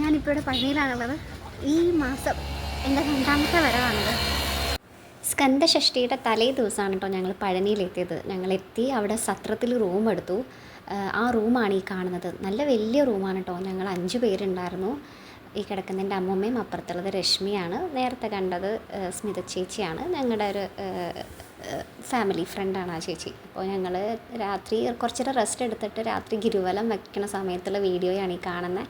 ഞാനിപ്പോൾ ഇവിടെ പഴനിയിലാണുള്ളത് ഈ മാസം എന്റെ രണ്ടാമത്തെ വരവാണത്. സ്കന്ദഷഷ്ടിയുടെ തലേ ദിവസമാണ് കേട്ടോ ഞങ്ങൾ പഴനിയിലെത്തിയത്. ഞങ്ങളെത്തി അവിടെ സത്രത്തിൽ റൂം എടുത്തു. ആ റൂമാണ് ഈ കാണുന്നത്. നല്ല വലിയ റൂമാണ് കേട്ടോ ഞങ്ങൾ അഞ്ച് പേരുണ്ടായിരുന്നു. ഈ കിടക്കുന്നതിന്റെ അമ്മമ്മയും അപ്പുറത്തുള്ളത് രശ്മിയാണ്. നേരത്തെ കണ്ടത് സ്മിത ചേച്ചിയാണ്. ഞങ്ങളുടെ ഒരു ഫാമിലി ഫ്രണ്ടാണ് ആ ചേച്ചി. അപ്പോൾ ഞങ്ങൾ രാത്രി കുറച്ചുകൂടെ റെസ്റ്റ് എടുത്തിട്ട് രാത്രി ഗിരുവലം വയ്ക്കുന്ന സമയത്തുള്ള വീഡിയോയാണ് ഈ കാണുന്നത്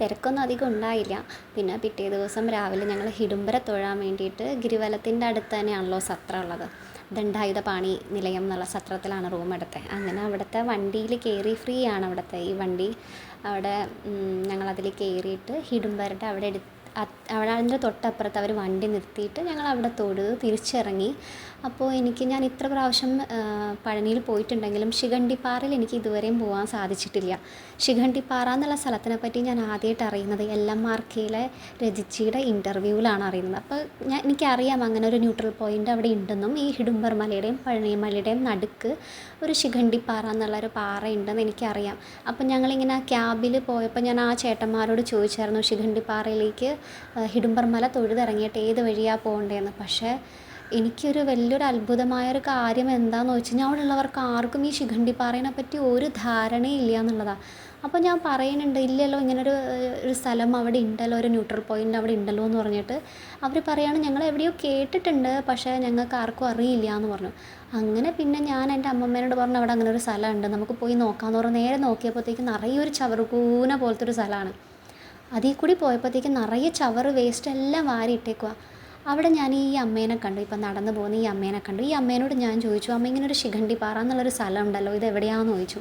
തിരക്കൊന്നും അധികം ഉണ്ടായില്ല. പിന്നെ പിറ്റേ ദിവസം രാവിലെ ഞങ്ങൾ ഹിഡുംബര തൊഴാൻ വേണ്ടിയിട്ട് ഗിരിവലത്തിന്റെ അടുത്ത് തന്നെയാണല്ലോ സത്രം ഉള്ളത്. ദണ്ഡായുധപാണി നിലയം എന്നുള്ള സത്രത്തിലാണ് റൂം എടുത്തത് അങ്ങനെ അവിടുത്തെ വണ്ടിയിൽ കയറി ഫ്രീ ആണ് അവിടുത്തെ ഈ വണ്ടി. അവിടെ ഞങ്ങളതിൽ കയറിയിട്ട് ഹിഡുംബരുടെ അവിടെ എടുത്ത് അവിടെ അതിന്റെ തൊട്ടപ്പുറത്ത് അവർ വണ്ടി നിർത്തിയിട്ട് ഞങ്ങൾ അവിടെ തൊഴുത് തിരിച്ചിറങ്ങി. അപ്പോൾ എനിക്ക് ഞാൻ ഇത്ര പ്രാവശ്യം പഴനിയിൽ പോയിട്ടുണ്ടെങ്കിലും ശിഖണ്ഡിപ്പാറയിൽ എനിക്ക് ഇതുവരെയും പോകാൻ സാധിച്ചിട്ടില്ല. ശിഖണ്ഡിപ്പാറ എന്നുള്ള സ്ഥലത്തിനെ പറ്റി ഞാൻ ആദ്യമായിട്ട് അറിയുന്നത് എൽ എം ആർ കെയിലെ രജിച്ചിയുടെ ഇന്റർവ്യൂവിലാണ് അറിയുന്നത്. അപ്പോൾ ഞാൻ എനിക്കറിയാം അങ്ങനെ ഒരു ന്യൂട്രൽ പോയിന്റ് അവിടെ ഉണ്ടെന്നും ഈ ഹിഡുംബർ മലയുടെയും പഴനിമലയുടെയും നടുക്ക് ഒരു ശിഖണ്ഡിപ്പാറ എന്നുള്ളൊരു പാറ ഉണ്ടെന്ന് എനിക്കറിയാം. അപ്പം ഞങ്ങളിങ്ങനെ ക്യാബിൽ പോയപ്പോൾ ഞാൻ ആ ചേട്ടന്മാരോട് ചോദിച്ചായിരുന്നു ശിഖണ്ഡിപ്പാറയിലേക്ക് ആ, ഹിഡുംബർ മല തൊഴുതിറങ്ങിയിട്ട് ഏത് വഴിയാണ് പോകേണ്ടതെന്ന് പക്ഷേ എനിക്കൊരു വലിയൊരു അത്ഭുതമായൊരു കാര്യം എന്താണെന്ന് വെച്ച് കഴിഞ്ഞാൽ അവിടെ ഉള്ളവർക്ക് ആർക്കും ഈ ശിഖണ്ഡിപ്പാറേനെ പറ്റി ഒരു ധാരണയില്ല എന്നുള്ളതാണ് അപ്പോൾ ഞാൻ പറയുന്നുണ്ട് ഇല്ലല്ലോ ഇങ്ങനൊരു ഒരു സ്ഥലം അവിടെ ഉണ്ടല്ലോ ഒരു ന്യൂട്രൽ പോയിന്റ് അവിടെ ഉണ്ടല്ലോ എന്ന് പറഞ്ഞിട്ട്. അവർ പറയുകയാണ് ഞങ്ങൾ എവിടെയോ കേട്ടിട്ടുണ്ട് പക്ഷേ ഞങ്ങൾക്ക് ആർക്കും അറിയില്ല എന്ന് പറഞ്ഞു. അങ്ങനെ പിന്നെ ഞാൻ എന്റെ അമ്മമ്മേനോട് പറഞ്ഞു അവിടെ അങ്ങനെ ഒരു സ്ഥലമുണ്ട് നമുക്ക് പോയി നോക്കാമെന്ന് പറഞ്ഞു നേരെ നോക്കിയപ്പോഴത്തേക്ക് നിറയെ ഒരു ചവറുകൂന പോലത്തെ ഒരു സ്ഥലമാണ്. അതിൽ കൂടി പോയപ്പോഴത്തേക്ക് നിറയെ ചവറ് വേസ്റ്റ് എല്ലാം വാരി ഇട്ടേക്കുക അവിടെ ഞാൻ ഈ അമ്മേനെ കണ്ടു. ഇപ്പം നടന്നു പോകുന്ന ഈ അമ്മേനെ കണ്ടു. ഈ അമ്മേനോട് ഞാൻ ചോദിച്ചു അമ്മ ഇങ്ങനെ ഒരു ശിഖണ്ഡി എന്നുള്ളൊരു സ്ഥലം ഉണ്ടല്ലോ ഇത് എവിടെയാണെന്ന് ചോദിച്ചു.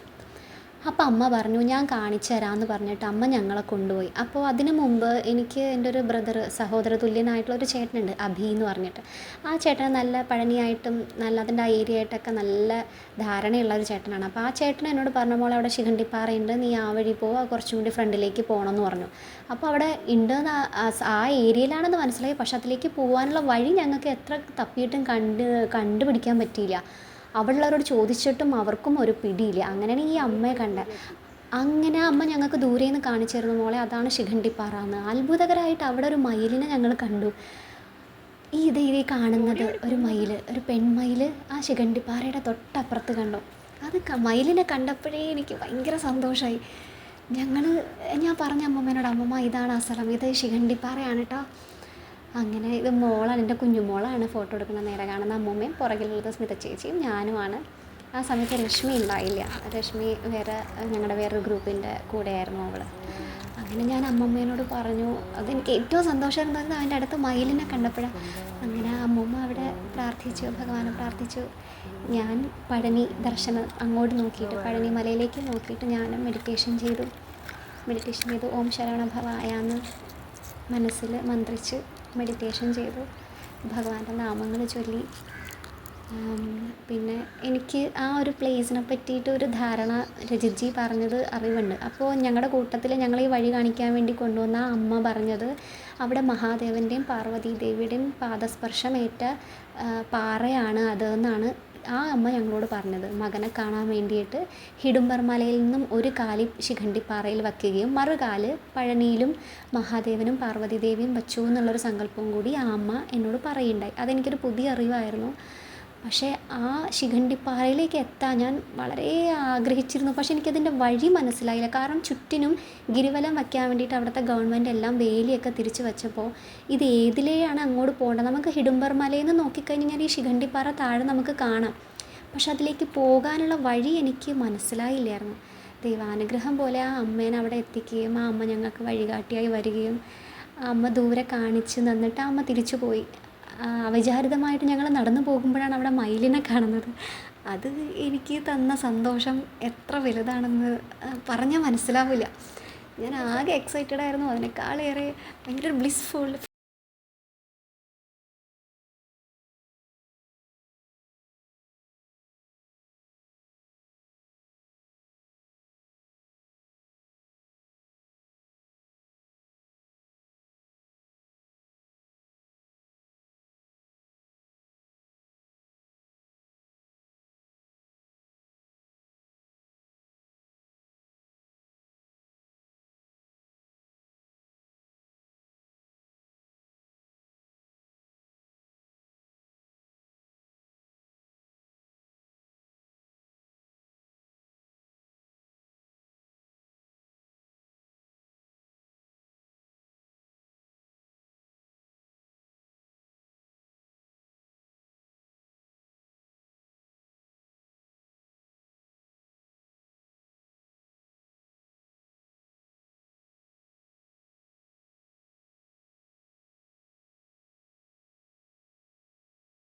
അപ്പോൾ അമ്മ പറഞ്ഞു ഞാൻ കാണിച്ചു തരാമെന്ന് പറഞ്ഞിട്ട് അമ്മ ഞങ്ങളെ കൊണ്ടുപോയി. അപ്പോൾ അതിനു മുമ്പ് എനിക്ക് എന്റെ ഒരു ബ്രദർ സഹോദര തുല്യനായിട്ടുള്ള ഒരു ചേട്ടനുണ്ട് അഭി എന്ന് പറഞ്ഞിട്ട്. ആ ചേട്ടൻ നല്ല പഴനിയായിട്ടും നല്ല അതിന്റെ ആ ഏരിയ ആയിട്ടൊക്കെ നല്ല ധാരണയുള്ള ഒരു ചേട്ടനാണ്. അപ്പോൾ ആ ചേട്ടൻ എന്നോട് പറഞ്ഞ പോലെ അവിടെ ശിഖണ്ഡിപ്പാറയുണ്ട് നീ ആ വഴി പോവുക കുറച്ചും കൂടി ഫ്രണ്ടിലേക്ക് പോകണം എന്ന് പറഞ്ഞു. അപ്പോൾ അവിടെ ആ- ആ ഏരിയയിലാണെന്ന് മനസ്സിലായി പക്ഷെ അതിലേക്ക് പോകാനുള്ള വഴി ഞങ്ങൾക്ക് എത്ര തപ്പിയിട്ടും കണ്ട് കണ്ടുപിടിക്കാൻ പറ്റിയില്ല. അവിടെയുള്ളവരോട് ചോദിച്ചിട്ടും അവർക്കും ഒരു പിടിയില്ല. അങ്ങനെയാണ് ഈ അമ്മയെ കണ്ടത് അങ്ങനെ അമ്മ ഞങ്ങൾക്ക് ദൂരെ നിന്ന് കാണിച്ചു മോളെ. അതാണ് ശിഖണ്ഡിപ്പാറ എന്ന് അത്ഭുതകരമായിട്ട് അവിടെ ഒരു മയിലിനെ ഞങ്ങൾ കണ്ടു. ഈ ഇത് ഈ കാണുന്നത് ഒരു മയിൽ ഒരു പെൺമയിൽ ആ ശിഖണ്ഡിപ്പാറയുടെ തൊട്ടപ്പുറത്ത് കണ്ടു. അത് മയിലിനെ കണ്ടപ്പോഴേ എനിക്ക് ഭയങ്കര സന്തോഷമായി ഞങ്ങൾ ഞാൻ പറഞ്ഞ അമ്മമ്മേനോട് അമ്മമ്മ ഇതാണ് ആ സ്ഥലം. ഇത് ശിഖണ്ഡിപ്പാറയാണ് കേട്ടോ അങ്ങനെ ഇത് മോളാണ് എന്റെ കുഞ്ഞുമോളാണ് ഫോട്ടോ എടുക്കുന്ന നേരെ കാണുന്ന അമ്മൂമ്മയും പുറകിലുള്ളത് സ്മിത ചേച്ചിയും ഞാനുമാണ്. ആ സമയത്ത് രശ്മി ഉണ്ടായില്ല. രശ്മി വേറെ ഞങ്ങളുടെ വേറൊരു ഗ്രൂപ്പിന്റെ കൂടെയായിരുന്നു അവൾ അങ്ങനെ ഞാൻ അമ്മമ്മേനോട് പറഞ്ഞു അതെനിക്ക് ഏറ്റവും സന്തോഷം ഉണ്ടായിരുന്നത് അവന്റെ അടുത്ത് മയിലിനെ കണ്ടപ്പോഴാണ് അങ്ങനെ അമ്മമ്മ അവിടെ പ്രാർത്ഥിച്ചു ഭഗവാനെ പ്രാർത്ഥിച്ചു. ഞാൻ പഴനി ദർശനം അങ്ങോട്ട് നോക്കിയിട്ട് പഴനി മലയിലേക്ക് നോക്കിയിട്ട് ഞാൻ മെഡിറ്റേഷൻ ചെയ്തു. മെഡിറ്റേഷൻ ചെയ്തു. ഓം ശരവണ ഭവായാന്ന് മനസ്സിൽ മന്ത്രിച്ച്. മെഡിറ്റേഷൻ ചെയ്തു. ഭഗവാന്റെ നാമങ്ങൾ ചൊല്ലി. പിന്നെ എനിക്ക് ആ ഒരു പ്ലേസിനെ പറ്റിയിട്ട് ഒരു ധാരണ രജിജി പറഞ്ഞത് അറിവുണ്ട്. അപ്പോൾ ഞങ്ങളുടെ കൂട്ടത്തിൽ ഞങ്ങൾ ഈ വഴി കാണിക്കാൻ വേണ്ടി കൊണ്ടുവന്ന ആ അമ്മ പറഞ്ഞത് അവിടെ മഹാദേവന്റെയും പാർവതി ദേവിയുടെയും പാദസ്പർശമേറ്റ പാറയാണ് അത് എന്നാണ് ആ അമ്മ ഞങ്ങളോട് പറഞ്ഞത് മകനെ കാണാൻ വേണ്ടിയിട്ട് ഹിഡുംബർ മലയിൽ നിന്നും ഒരു കാലി ശിഖണ്ഡിപ്പാറയിൽ വയ്ക്കുകയും മറുകാൽ പഴനിയിലും മഹാദേവനും പാർവതി ദേവിയും വച്ചു എന്നുള്ളൊരു സങ്കല്പവും കൂടി ആ അമ്മ എന്നോട് പറയുണ്ടായി. അതെനിക്കൊരു പുതിയ അറിവായിരുന്നു. പക്ഷേ ആ ശിഖണ്ഡിപ്പാറയിലേക്ക് എത്താൻ ഞാൻ വളരെ ആഗ്രഹിച്ചിരുന്നു. പക്ഷേ എനിക്കതിന്റെ വഴി മനസ്സിലായില്ല. കാരണം ചുറ്റിനും ഗിരിവലം വയ്ക്കാൻ വേണ്ടിയിട്ട് അവിടുത്തെ ഗവൺമെന്റ് എല്ലാം വേലിയൊക്കെ തിരിച്ചു വെച്ചപ്പോൾ ഇത് ഏതിലെയാണ് അങ്ങോട്ട് പോകേണ്ടത്? നമുക്ക് ഹിഡുംബർ മലയിൽ നിന്ന് നോക്കിക്കഴിഞ്ഞാൽ ഈ ശിഖണ്ഡിപ്പാറ താഴെ നമുക്ക് കാണാം. പക്ഷെ അതിലേക്ക് പോകാനുള്ള വഴി എനിക്ക് മനസ്സിലായില്ലായിരുന്നു. ദൈവാനുഗ്രഹം പോലെ ആ അമ്മേനെ അവിടെ എത്തിക്കുകയും ആ അമ്മ ഞങ്ങൾക്ക് വഴികാട്ടിയായി വരികയും അമ്മ ദൂരെ കാണിച്ച് നിന്നിട്ട് അമ്മ തിരിച്ചു പോയി അവിചാരിതമായിട്ട് ഞങ്ങൾ നടന്നു പോകുമ്പോഴാണ് അവിടെ മയിലിനെ കാണുന്നത്. അത് എനിക്ക് തന്ന സന്തോഷം എത്ര വലുതാണെന്ന് പറഞ്ഞാൽ മനസ്സിലാവില്ല. ഞാൻ ആകെ എക്സൈറ്റഡ് ആയിരുന്നു. അതിനേക്കാളേറെ ഭയങ്കര ബ്ലിസ്ഫുൾ